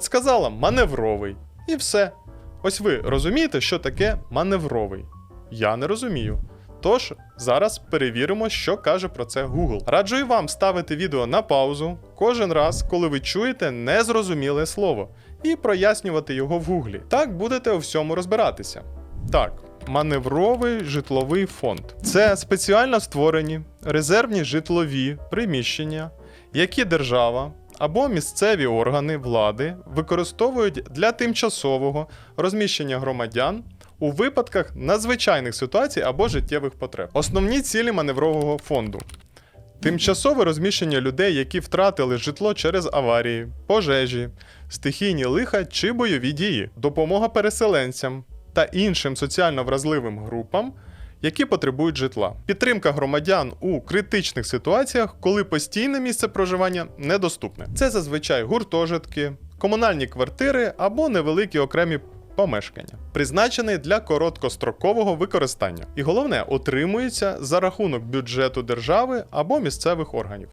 Сказала маневровий. І все. Ось ви розумієте, що таке маневровий? Я не розумію. Тож зараз перевіримо, що каже про це Google. Раджу і вам ставити відео на паузу кожен раз, коли ви чуєте незрозуміле слово, і прояснювати його в Гуглі. Так будете у всьому розбиратися. Так, маневровий житловий фонд це спеціально створені резервні житлові приміщення, які держава або місцеві органи влади використовують для тимчасового розміщення громадян у випадках надзвичайних ситуацій або життєвих потреб. Основні цілі маневрового фонду. Тимчасове розміщення людей, які втратили житло через аварії, пожежі, стихійні лиха чи бойові дії, допомога переселенцям та іншим соціально вразливим групам, які потребують житла, підтримка громадян у критичних ситуаціях, коли постійне місце проживання недоступне. Це зазвичай гуртожитки, комунальні квартири або невеликі окремі помешкання, призначений для короткострокового використання. І головне, отримується за рахунок бюджету держави або місцевих органів.